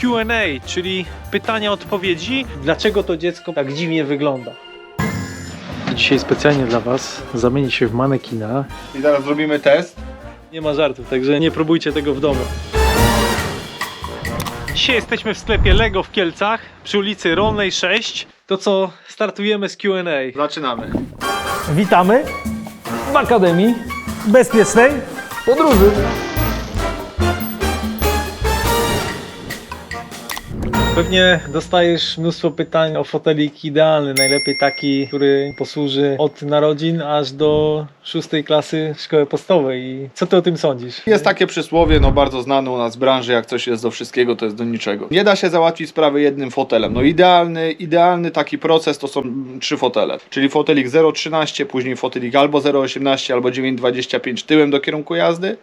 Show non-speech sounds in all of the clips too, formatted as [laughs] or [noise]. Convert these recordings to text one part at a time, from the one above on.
Q&A, czyli pytania, odpowiedzi. Dlaczego to dziecko tak dziwnie wygląda? Dzisiaj specjalnie dla Was zamieni się w manekina. I teraz zrobimy test. Nie ma żartów, także nie próbujcie tego w domu. Dzisiaj jesteśmy w sklepie Lego w Kielcach przy ulicy Rolnej 6. To co startujemy z Q&A. Zaczynamy. Witamy w Akademii Bezpiecznej Podróży. Pewnie dostajesz mnóstwo pytań o fotelik idealny, najlepiej taki, który posłuży od narodzin aż do szóstej klasy szkoły podstawowej. I co ty o tym sądzisz? Jest takie przysłowie, no bardzo znane u nas w branży, jak coś jest do wszystkiego, to jest do niczego. Nie da się załatwić sprawy jednym fotelem. No idealny, idealny taki proces to są mm, trzy fotele. Czyli fotelik 0,13, później fotelik albo 0,18, albo 9,25 tyłem do kierunku jazdy,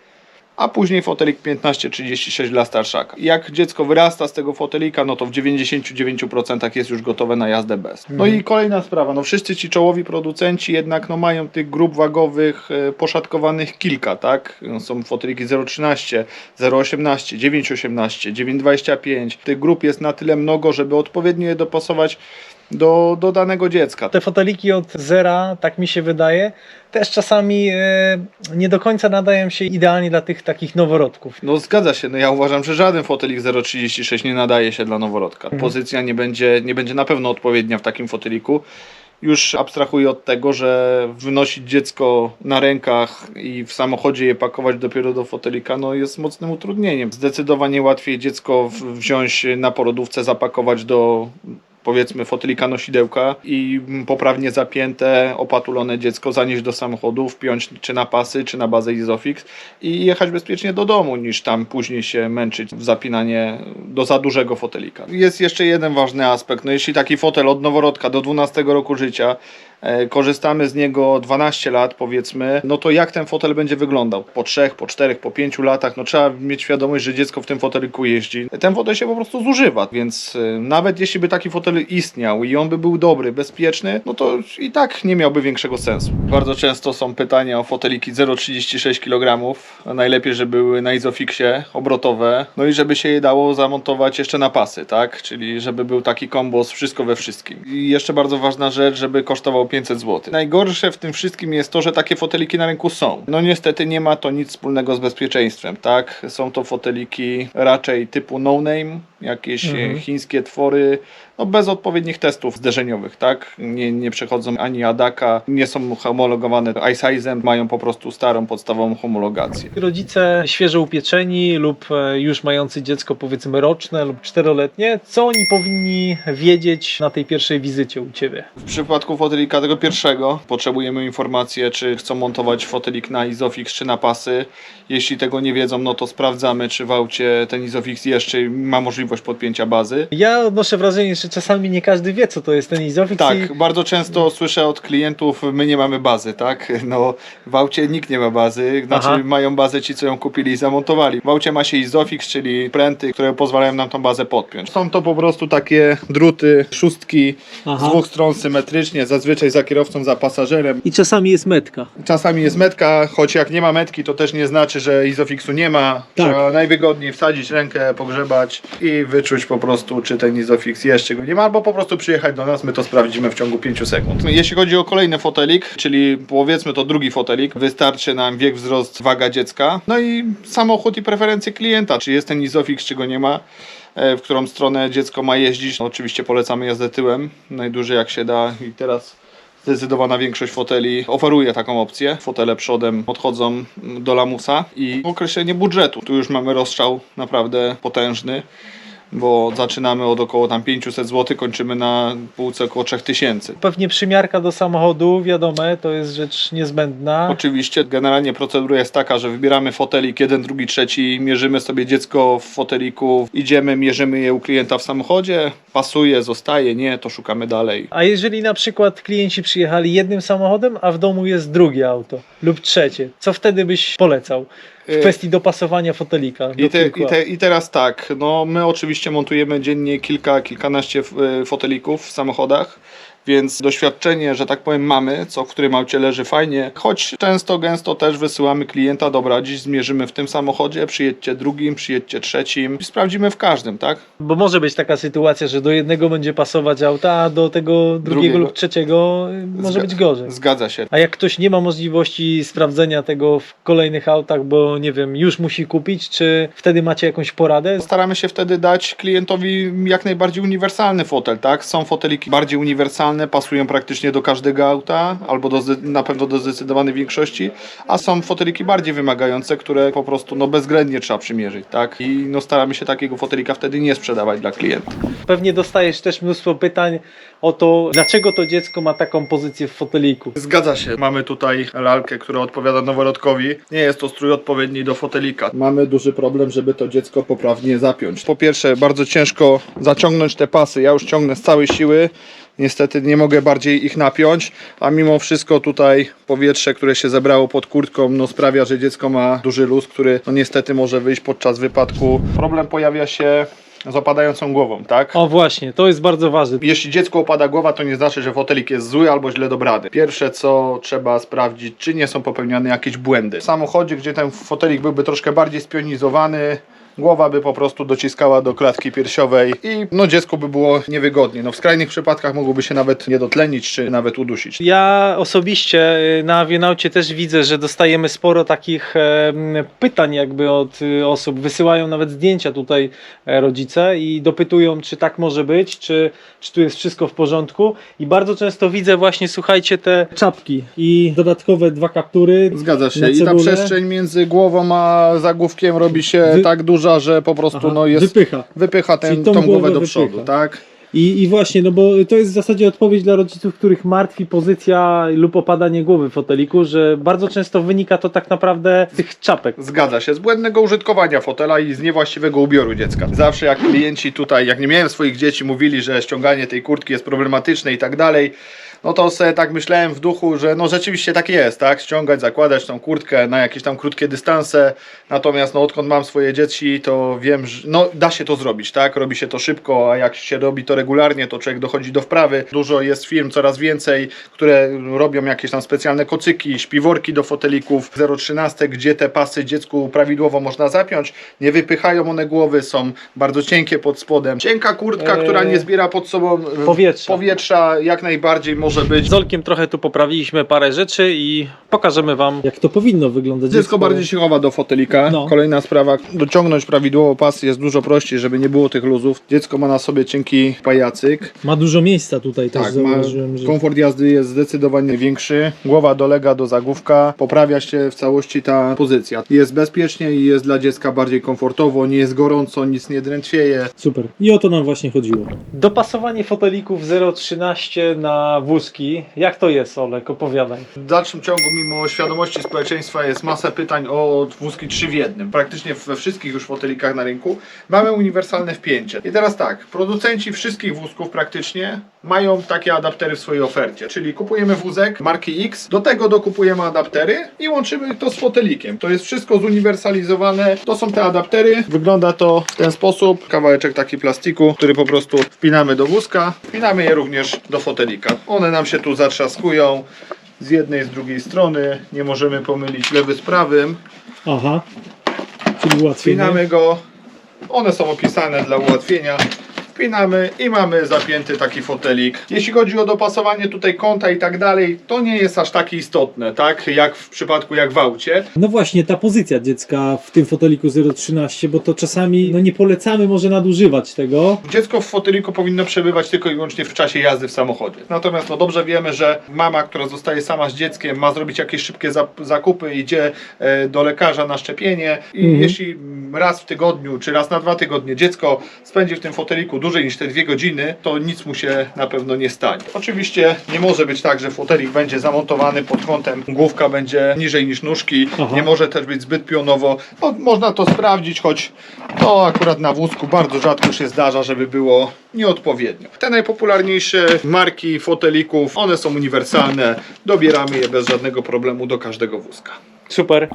a później fotelik 15,36 dla starszaka. Jak dziecko wyrasta z tego fotelika, no to w 99% jest już gotowe na jazdę bez. No i kolejna sprawa, no wszyscy ci czołowi producenci jednak no mają tych grup wagowych e, poszatkowanych kilka, tak? Są foteliki 0,13, 0,18, 9,18, 9,25. Tych grup jest na tyle mnogo, żeby odpowiednio je dopasować do, do danego dziecka. Te foteliki od zera, tak mi się wydaje, też czasami e, nie do końca nadają się idealnie dla tych takich noworodków. No zgadza się, no ja uważam, że żaden fotelik 0,36 nie nadaje się dla noworodka. Pozycja nie będzie, nie będzie na pewno odpowiednia w takim foteliku. Już abstrahuję od tego, że wynosić dziecko na rękach i w samochodzie je pakować dopiero do fotelika, no jest mocnym utrudnieniem. Zdecydowanie łatwiej dziecko wziąć na porodówce, zapakować do powiedzmy fotelika nosidełka i poprawnie zapięte, opatulone dziecko zanieść do samochodu, wpiąć czy na pasy, czy na bazę Isofix i jechać bezpiecznie do domu, niż tam później się męczyć w zapinanie do za dużego fotelika. Jest jeszcze jeden ważny aspekt. No jeśli taki fotel od noworodka do 12 roku życia korzystamy z niego 12 lat powiedzmy, no to jak ten fotel będzie wyglądał? Po 3, po 4, po 5 latach, no trzeba mieć świadomość, że dziecko w tym foteliku jeździ. Ten fotel się po prostu zużywa, więc e, nawet jeśli by taki fotel istniał i on by był dobry, bezpieczny, no to i tak nie miałby większego sensu. Bardzo często są pytania o foteliki 0,36 kg. Najlepiej, żeby były na Isofixie obrotowe, no i żeby się je dało zamontować jeszcze na pasy, tak? Czyli żeby był taki kombos wszystko we wszystkim. I jeszcze bardzo ważna rzecz, żeby kosztował 500 zł. Najgorsze w tym wszystkim jest to, że takie foteliki na rynku są. No niestety nie ma to nic wspólnego z bezpieczeństwem, tak? Są to foteliki raczej typu no name, jakieś e, chińskie twory, no bez odpowiednich testów zderzeniowych, tak? Nie, nie przechodzą ani ADAKA, nie są homologowane iSize'em, mają po prostu starą podstawową homologację. Rodzice świeżo upieczeni lub e, już mający dziecko powiedzmy roczne lub czteroletnie, co oni powinni wiedzieć na tej pierwszej wizycie u Ciebie? W przypadku fotelika tego pierwszego potrzebujemy informację, czy chcą montować fotelik na Isofix czy na pasy. Jeśli tego nie wiedzą, no to sprawdzamy, czy w aucie ten Isofix jeszcze ma możliwość podpięcia bazy. Ja odnoszę wrażenie, że czasami nie każdy wie, co to jest ten Isofix. Tak, i... bardzo często słyszę od klientów, my nie mamy bazy, tak? [laughs] No, w aucie nikt nie ma bazy, znaczy Aha. mają bazę ci, co ją kupili i zamontowali. W aucie ma się Isofix, czyli pręty, które pozwalają nam tą bazę podpiąć. Są to po prostu takie druty, szóstki Aha. z dwóch stron symetrycznie, zazwyczaj za kierowcą, za pasażerem. I czasami jest metka. Czasami jest metka, choć jak nie ma metki, to też nie znaczy, że Isofixu nie ma. Tak. Trzeba najwygodniej wsadzić rękę, pogrzebać i wyczuć po prostu, czy ten Isofix jeszcze nie ma, albo po prostu przyjechać do nas, my to sprawdzimy w ciągu 5 sekund. Jeśli chodzi o kolejny fotelik, czyli powiedzmy to drugi fotelik, wystarczy nam wiek, wzrost, waga dziecka, no i samochód i preferencje klienta, czy jest ten Isofix, czy go nie ma. e, W którą stronę dziecko ma jeździć. No, oczywiście polecamy jazdę tyłem, najdłużej jak się da i teraz Zdecydowana większość foteli oferuje taką opcję. Fotele przodem odchodzą do lamusa i określenie budżetu. Tu już mamy rozstrzał naprawdę potężny, bo zaczynamy od około tam 500 zł, kończymy na półce około 3000. Pewnie przymiarka do samochodu, wiadome, to jest rzecz niezbędna. Oczywiście generalnie procedura jest taka, że wybieramy fotelik jeden, drugi, trzeci, mierzymy sobie dziecko w foteliku, idziemy, mierzymy je u klienta w samochodzie, pasuje, zostaje, nie, to szukamy dalej. A jeżeli na przykład klienci przyjechali jednym samochodem, a w domu jest drugie auto lub trzecie, co wtedy byś polecał w Y, kwestii dopasowania fotelika? I, do te, i, te, I teraz tak, no my oczywiście montujemy dziennie kilka, kilkanaście y, fotelików w samochodach. Więc doświadczenie, że tak powiem, mamy, co w którym aucie leży fajnie, choć często, gęsto też wysyłamy klienta, dobra, dziś zmierzymy w tym samochodzie, przyjedźcie drugim, przyjedźcie trzecim i sprawdzimy w każdym, tak? Bo może być taka sytuacja, że do jednego będzie pasować auta, a do tego drugiego, Drugiego. lub trzeciego może Zga- być gorzej. Zgadza się. A jak ktoś nie ma możliwości sprawdzenia tego w kolejnych autach, bo nie wiem, już musi kupić, czy wtedy macie jakąś poradę? Staramy się wtedy dać klientowi jak najbardziej uniwersalny fotel, tak? Są foteliki bardziej uniwersalne, pasują praktycznie do każdego auta, albo do, na pewno do zdecydowanej większości, a są foteliki bardziej wymagające, które po prostu no, bezwzględnie trzeba przymierzyć, tak? I no, staramy się takiego fotelika wtedy nie sprzedawać dla klienta. Pewnie dostajesz też mnóstwo pytań o to, dlaczego to dziecko ma taką pozycję w foteliku. Zgadza się. Mamy tutaj lalkę, która odpowiada noworodkowi. Nie jest to strój odpowiedni do fotelika. Mamy duży problem, żeby to dziecko poprawnie zapiąć. Po pierwsze, bardzo ciężko zaciągnąć te pasy. Ja już ciągnę z całej siły. Niestety nie mogę bardziej ich napiąć, a mimo wszystko tutaj powietrze, które się zebrało pod kurtką, no sprawia, że dziecko ma duży luz, który no niestety może wyjść podczas wypadku. Problem pojawia się z opadającą głową, tak? O właśnie, to jest bardzo ważne. Jeśli dziecko opada głowa, to nie znaczy, że fotelik jest zły albo źle dobrany. Pierwsze co trzeba sprawdzić, czy nie są popełniane jakieś błędy. W samochodzie, gdzie ten fotelik byłby troszkę bardziej spionizowany, głowa by po prostu dociskała do klatki piersiowej i no dziecku by było niewygodnie. No w skrajnych przypadkach mogłoby się nawet nie dotlenić, czy nawet udusić. Ja osobiście y, na Avianaucie też widzę, że dostajemy sporo takich pytań jakby od y, osób. Wysyłają nawet zdjęcia tutaj e, rodzice i dopytują, czy tak może być, czy, czy tu jest wszystko w porządku. I bardzo często widzę właśnie, słuchajcie, te czapki i dodatkowe dwa kaptury. Zgadza się. I ta przestrzeń między głową a zagłówkiem robi się Wy- tak duża, że po prostu Aha, no jest wypycha. wypycha ten, Czyli tą tą, głowę głowę do wypycha. przodu, tak? I, I właśnie, no bo to jest w zasadzie odpowiedź dla rodziców, których martwi pozycja lub opadanie głowy w foteliku, że bardzo często wynika to tak naprawdę z tych czapek. Zgadza się, z błędnego użytkowania fotela i z niewłaściwego ubioru dziecka. Zawsze jak klienci tutaj, jak nie miałem swoich dzieci, mówili, że ściąganie tej kurtki jest problematyczne i tak dalej, no to sobie tak myślałem w duchu, że no rzeczywiście tak jest, tak? Ściągać, zakładać tą kurtkę na jakieś tam krótkie dystanse. Natomiast no odkąd mam swoje dzieci, to wiem, że no da się to zrobić, tak? Robi się to szybko, a jak się robi to regularnie, to człowiek dochodzi do wprawy. Dużo jest firm, coraz więcej, które robią jakieś tam specjalne kocyki, śpiworki do fotelików 0,13, gdzie te pasy dziecku prawidłowo można zapiąć. Nie wypychają one głowy, są bardzo cienkie pod spodem. Cienka kurtka, Eee, która nie zbiera pod sobą e, powietrza. powietrza jak najbardziej może być. Z Olkiem trochę tu poprawiliśmy parę rzeczy i pokażemy Wam, jak to powinno wyglądać. Dziecko bardziej się chowa do fotelika. No. Kolejna sprawa, dociągnąć prawidłowo pas jest dużo prościej, żeby nie było tych luzów. Dziecko ma na sobie cienki pajacyk. ma dużo miejsca tutaj też Tak, zauważyłem, że... komfort jazdy jest zdecydowanie większy. Głowa dolega do zagłówka, poprawia się w całości ta pozycja. Jest bezpiecznie i jest dla dziecka bardziej komfortowo, nie jest gorąco, nic nie drętwieje. Super. I o to nam właśnie chodziło. Dopasowanie fotelików 0,13 na wózki. Jak to jest, Olek? Opowiadaj. W dalszym ciągu, mimo świadomości społeczeństwa, jest masa pytań o wózki 3 w jednym. Praktycznie we wszystkich już fotelikach na rynku mamy uniwersalne wpięcie. I teraz tak, producenci wszystkich wózków praktycznie mają takie adaptery w swojej ofercie. Czyli kupujemy wózek marki X, do tego dokupujemy adaptery i łączymy to z fotelikiem. To jest wszystko zuniwersalizowane. To są te adaptery. Wygląda to w ten sposób. Kawałeczek taki plastiku, który po prostu wpinamy do wózka. Wpinamy je również do fotelika. One nam się tu zatrzaskują z jednej, z drugiej strony. Nie możemy pomylić lewy z prawym. Aha. Czyli ułatwienie. Wpinamy go. One są opisane dla ułatwienia. Wpinamy i mamy zapięty taki fotelik. Jeśli chodzi o dopasowanie tutaj kąta i tak dalej, to nie jest aż takie istotne, tak? Jak w przypadku jak w aucie. No właśnie, ta pozycja dziecka w tym foteliku 0,13, bo to czasami no nie polecamy może nadużywać tego. Dziecko w foteliku powinno przebywać tylko i wyłącznie w czasie jazdy w samochodzie. Natomiast no dobrze wiemy, że mama, która zostaje sama z dzieckiem, ma zrobić jakieś szybkie zakupy, idzie e, do lekarza na szczepienie i Mhm. jeśli raz w tygodniu czy raz na dwa tygodnie dziecko spędzi w tym foteliku dłużej niż te dwie godziny, to nic mu się na pewno nie stanie. Oczywiście nie może być tak, że fotelik będzie zamontowany pod kątem, główka będzie niżej niż nóżki, Aha. nie może też być zbyt pionowo. No, można to sprawdzić, choć to akurat na wózku bardzo rzadko się zdarza, żeby było nieodpowiednio. Te najpopularniejsze marki fotelików, one są uniwersalne, dobieramy je bez żadnego problemu do każdego wózka. Super.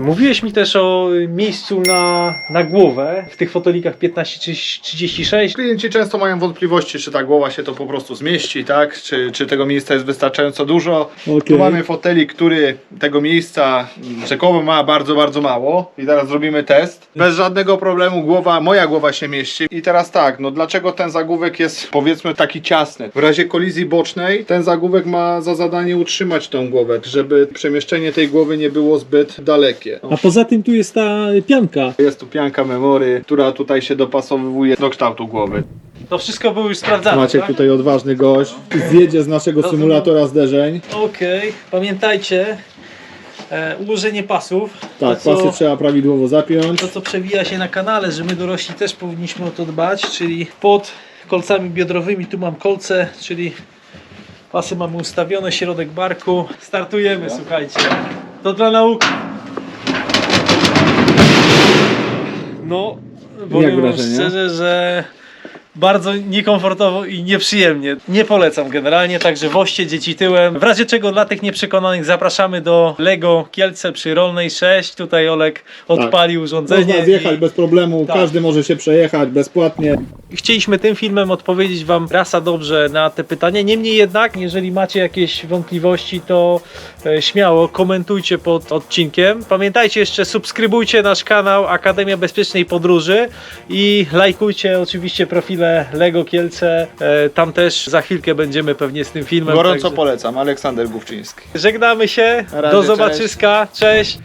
Mówiłeś mi też o miejscu na, na głowę w tych fotelikach 15-36. Klienci często mają wątpliwości, czy ta głowa się to po prostu zmieści, tak? Czy, czy tego miejsca jest wystarczająco dużo. Tu Okej. mamy fotelik, który tego miejsca rzekomo ma bardzo, bardzo mało. I teraz zrobimy test. Bez żadnego problemu głowa, moja głowa się mieści. I teraz tak, no dlaczego ten zagłówek jest powiedzmy taki ciasny? W razie kolizji bocznej ten zagłówek ma za zadanie utrzymać tą głowę, żeby przemieszczenie tej głowy nie było zbyt dalekie. A poza tym tu jest ta pianka. Jest tu pianka memory, która tutaj się dopasowuje do kształtu głowy. To wszystko było już sprawdzane. Macie tak? tutaj odważny gość. Zjedzie z naszego Rozumiem. symulatora zderzeń. Okej, pamiętajcie, e, ułożenie pasów. Tak, to, co, pasy trzeba prawidłowo zapiąć. to co przewija się na kanale, że my dorośli też powinniśmy o to dbać, czyli pod kolcami biodrowymi tu mam kolce, czyli pasy mamy ustawione, środek barku. Startujemy, słuchajcie. To dla nauki. No, powiem wam szczerze, że bardzo niekomfortowo i nieprzyjemnie. Nie polecam generalnie, także woście dzieci tyłem. W razie czego dla tych nieprzekonanych zapraszamy do Lego Kielce przy Rolnej 6. Tutaj Olek odpalił urządzenie. Można zjechać i- bez problemu, Tak. każdy może się przejechać bezpłatnie. Chcieliśmy tym filmem odpowiedzieć Wam rasa dobrze na te pytania. Niemniej jednak, jeżeli macie jakieś wątpliwości, to e, śmiało komentujcie pod odcinkiem. Pamiętajcie jeszcze, subskrybujcie nasz kanał Akademia Bezpiecznej Podróży i lajkujcie oczywiście profile Lego Kielce. E, Tam też za chwilkę będziemy pewnie z tym filmem. Gorąco także polecam, Aleksander Główczyński. Żegnamy się. Do zobaczyska. Cześć.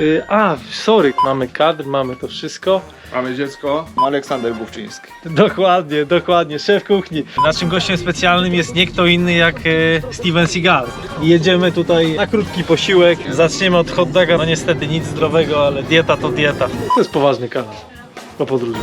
Y, A, sorry, mamy kadr, mamy to wszystko. Mamy dziecko, Aleksander Główczyński. Dokładnie, dokładnie, szef kuchni. Naszym gościem specjalnym jest nie kto inny jak e, Steven Seagal. Jedziemy tutaj na krótki posiłek. Zaczniemy od hot doga. No niestety nic zdrowego, ale dieta to dieta. To jest poważny kanał o podróży.